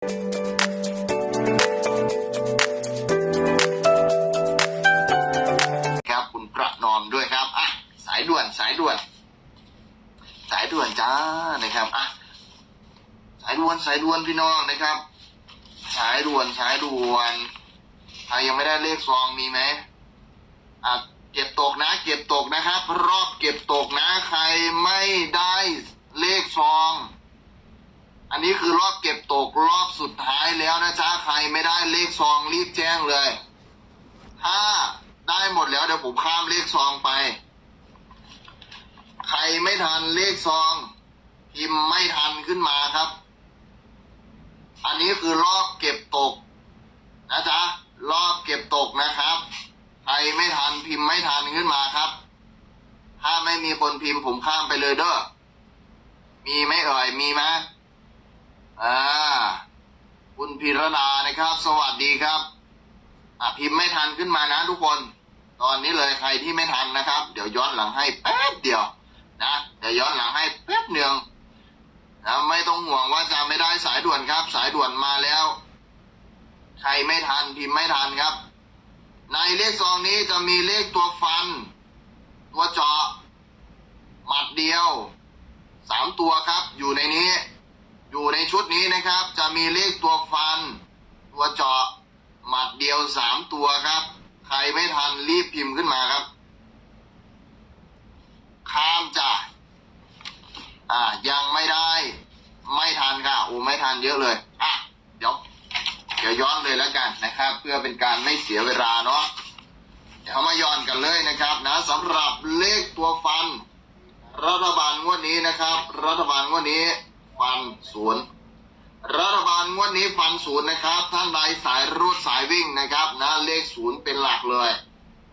ครับคุณประนอมด้วยครับอะสายด่วนสายด่วน สายด่วนจ้านะครับอะสายด่วนสายด่วนพี่น้องนะครับ สายด่วนสายด่วนใครยังไม่ได้เลขซองมีไหมอะเก็บตกนะ เก็บตกนะครับ รอบเก็บตกนะ ใครไม่ได้เลขซอง อันนี้คือรอบเก็บตกรอบสุดท้ายแล้วนะจ๊ะใครไม่ได้เลขซองรีบแจ้งเลย ถ้าได้หมดแล้วเดี๋ยวผมข้ามเลขซองไป ใครไม่ทันเลขซองพิมพ์ไม่ทันขึ้นมาครับ อันนี้คือรอบเก็บตกนะจ๊ะรอบเก็บตกนะครับ ใครไม่ทันพิมพ์ไม่ทันขึ้นมาครับ ถ้าไม่มีคนพิมพ์ผมข้ามไปเลยเด้อ มีไหมเอ่ย มีไหม อ่าคุณพิรดานะครับ สวัสดีครับอะพิมพ์ไม่ทันขึ้นมานะทุกคน ตอนนี้เลยใครที่ไม่ทันนะครับ เดี๋ยวย้อนหลังให้แป๊บเดียวนะเดี๋ยวย้อนหลังให้แป๊บหนึ่งนะไม่ต้องห่วงว่าจะไม่ได้สายด่วนครับ สายด่วนมาแล้ว ใครไม่ทันพิมพ์ไม่ทันครับ ในเลขซองนี้จะมีเลขตัวฟัน ตัวเจาะหมัดเดียวสามตัวครับอยู่ในนี้ อยู่ในชุดนี้นะครับ จะมีเลขตัวฟัน ตัวเจาะหมัดเดียวสามตัวครับ ใครไม่ทันรีบพิมพ์ขึ้นมาครับ ข้ามจ้ะอ่า ยังไม่ได้ ไม่ทันค่ะโอ้ไม่ทันเยอะเลย อะ เดี๋ยว เดี๋ยวย้อนเลยแล้วกันนะครับ เพื่อเป็นการไม่เสียเวลาเนาะเดี๋ยวมาย้อนกันเลยนะครับ นะสำหรับเลขตัวฟัน รัฐบาลงวดนี้นะครับ รัฐบาลงวดนี้ ฟันศูนย์รัฐบาลงวดนี้ฟันศูนย์นะครับท่านใดสายรูดสายวิ่งนะครับนะเลขศูนย์เป็นหลักเลย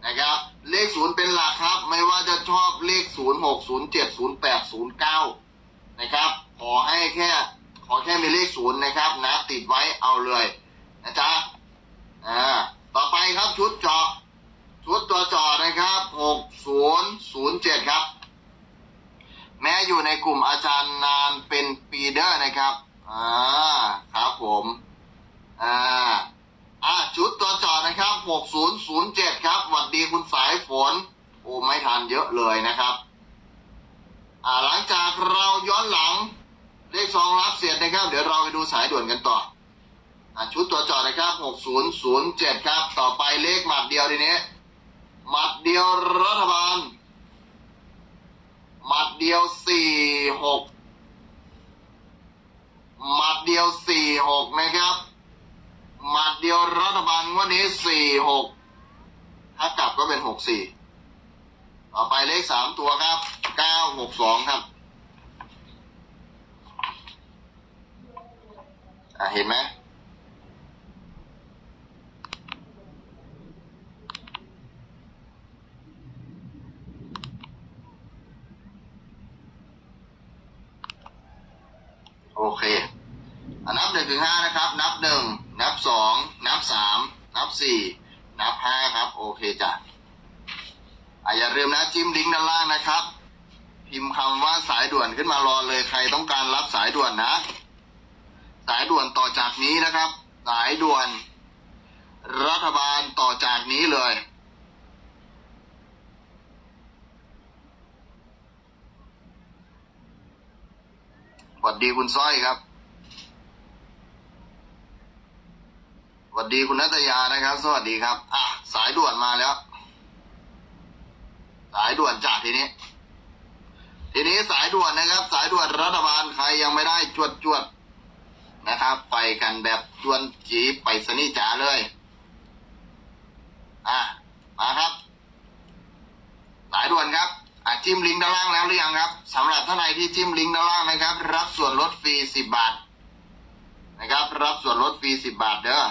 นะครับ เลขศูนย์เป็นหลักครับ ไม่ว่าจะชอบเลขศูนย์หกศูนย์เจ็ดศูนย์แปดศูนย์เก้านะครับขอให้แค่ขอแค่มีเลขศูนย์นะครับ นะติดไว้เอาเลยนะจ๊ะอ่าต่อไปครับชุดเจาะชุดตัวเจาะนะครับหกศูนย์ศูนย์เจ็ดครับ แม้อยู่ในกลุ่มอาจารย์นา เป็นปีเดอร์นะครับ อ่า ครับผม อ่า อ่า ชุดตัวจอดนะครับ 6007 ครับหวัดดีคุณสายฝน โอ้ ไม่ทันเยอะเลยนะครับ อ่า หลังจากเราย้อนหลังเลขซองรับเสร็จนะครับ เดี๋ยวเราไปดูสายด่วนกันต่อ อ่า ชุดตัวจอดนะครับ 6007 ครับ ต่อไปเลขหมัดเดียวทีนี้ หมัดเดียวรัฐบาล หมัดเดียวสี่ หมัดเดียวสี่หกนะครับ หมัดเดียวรัฐบาลวันนี้สี่หกถ้ากลับก็เป็นหกสี่ต่อไปเลขสามตัวครับเก้าหกสองครับอะเห็นไหม โอเคอะนับหนึ่ง ถึงห้านะครับ นับหนึ่งนับสองนับสามนับสี่นับห้าครับ โอเคจ้ะอะอย่าลืมนะจิ้มลิงก์ด้านล่างนะครับ พิมพ์คำว่าสายด่วนขึ้นมารอเลยใครต้องการรับสายด่วนนะ สายด่วนต่อจากนี้นะครับ สายด่วน รัฐบาลต่อจากนี้เลยสวัสดีคุณสร้อยครับ วัสดีคุณนัตยานะครับ สวัสดีครับ อะ สายด่วนมาแล้ว สายด่วนจากทีนี้ ทีนี้สายด่วนนะครับ สายด่วนรัฐบาลใครยังไม่ได้จวดจวดนะครับ ไปกันแบบจวนจีไปสนี่จ๋าเลย อะ มาครับ สายด่วนครับอะจิ้มลิงก์ด้านล่างแล้วหรือยังครับสำหรับท่านใดที่จิ้มลิงก์ด้านล่างนะครับ รับส่วนลดฟรีสิบบาท นะครับ รับส่วนลดฟรีสิบบาทเด้อ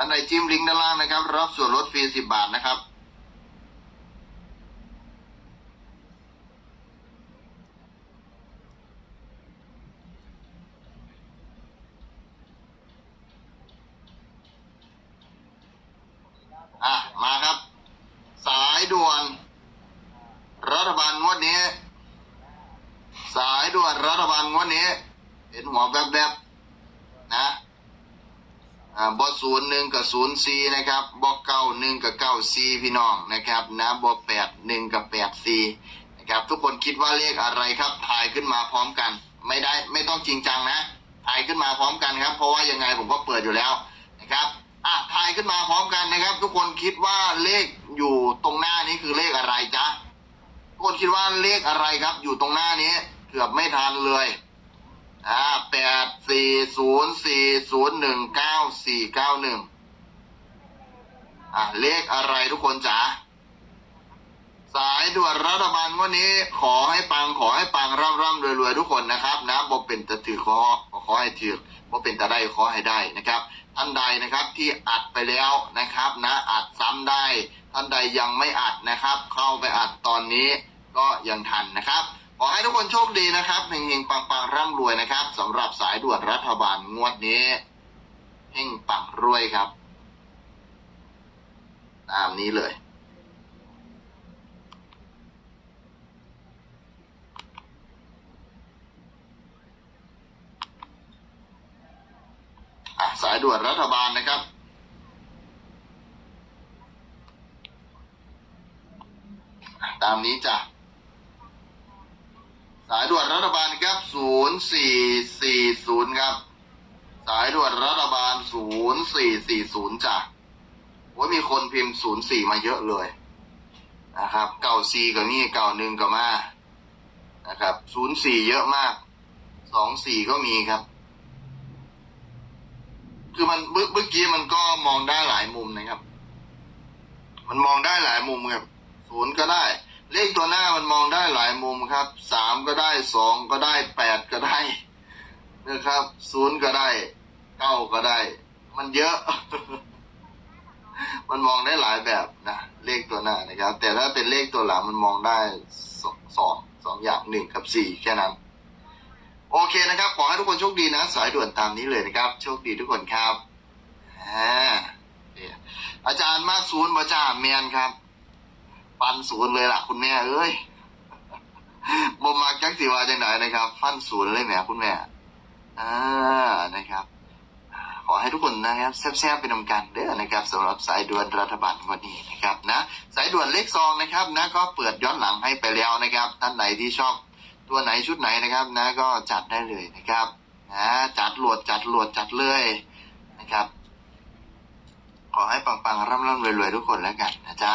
ท่านใดจิ้มลิงก์ด้านล่างนะครับ รับส่วนลดฟรีสิบบาทนะครับอะมาครับ สายด่วน รัฐบาลงวดนี้ สายด่วนรัฐบาลงวดนี้ เห็นหัวแบบๆนะ อ่าบอศูนย์หนึ่งกับศูนย์สี่นะครับบอเก้าหนึ่งกับเก้าสี่พี่น้องนะครับนะบอแปดหนึ่งกับแปดสี่นะครับทุกคนคิดว่าเลขอะไรครับถ่ายขึ้นมาพร้อมกัน ไม่ได้ไม่ต้องจริงจังนะถ่ายขึ้นมาพร้อมกันครับ เพราะว่ายังไงผมก็เปิดอยู่แล้วนะครับอะถ่ายขึ้นมาพร้อมกันนะครับ ทุกคนคิดว่าเลขอยู่ตรงหน้านี้คือเลขอะไรจ๊ะทุกคนคิดว่าเลขอะไรครับ อยู่ตรงหน้านี้เกือบไม่ทันเลย อ่าแปดสี่ศูนย์สี่ศูนย์หนึ่งเก้าสี่เก้าหนึ่งอ่าเลขอะไรทุกคนจ๋าสายด่วนรัฐบาลวันนี้ขอให้ปังขอให้ปังร่ำร่ำรวยรวยทุกคนนะครับนะบ่เป็นตะถือขอขอให้ถือบ่เป็นตะได้ขอให้ได้นะครับ ท่านใดนะครับที่อัดไปแล้วนะครับนะอัดซ้ำได้ ท่านใดยังไม่อัดนะครับ เข้าไปอัดตอนนี้ก็ยังทันนะครับ ขอให้ทุกคนโชคดีนะครับเฮงๆปังๆร่ำรวยนะครับสำหรับสายด่วนรัฐบาลงวดนี้เฮงปังรวยครับ ตามนี้เลยสายด่วนรัฐบาลนะครับ ตามนี้จ้ะ สายด่วนรัฐบาลครับ 0440 ครับ สายด่วนรัฐบาล 0440 จ้ะโอ้ยมีคนพิมพ์ 04 มาเยอะเลยนะครับ เก่าซีกับนี่เก่าหนึ่งกับมานะครับ 04 เยอะมาก 24 ก็มีครับ คือมันเมื่อเมื่อกี้มันก็มองได้หลายมุมนะครับ มันมองได้หลายมุมครับศูนย์ก็ได้ เลขตัวหน้ามันมองได้หลายมุมครับสามก็ได้สองก็ได้แปดก็ได้นะครับศูนย์ก็ได้เก้าก็ได้ มันเยอะ มันมองได้หลายแบบนะ เลขตัวหน้านะครับ แต่ถ้าเป็นเลขตัวหลังมันมองได้สองสองสองอย่างหนึ่งกับสี่แค่นั้น โอเคนะครับ ขอให้ทุกคนโชคดีนะ สายด่วนตามนี้เลยนะครับ โชคดีทุกคนครับอ่าอาจารย์มาศูนย์บาจ่าเมียนครับ ฟันศูนย์เลยล่ะ คุณแม่เอ้ยบ่มาจักสิว่าจังไหนนะครับ ฟันศูนย์เลยแหมคุณแม่อ่านะครับ ขอให้ทุกคนนะครับแซ่บๆไปนำกันเด้อนะครับสำหรับสายด่วนรัฐบาลวันนี้นะครับนะสายด่วนเลขซองนะครับนะก็เปิดย้อนหลังให้ไปแล้วนะครับ ท่านไหนที่ชอบตัวไหนชุดไหนนะครับ นะก็จัดได้เลยนะครับนะจัดโหลดจัดโหลดจัดเลยนะครับ ขอให้ปังๆร่ำๆรวยๆทุกคนแล้วกันนะจ๊ะ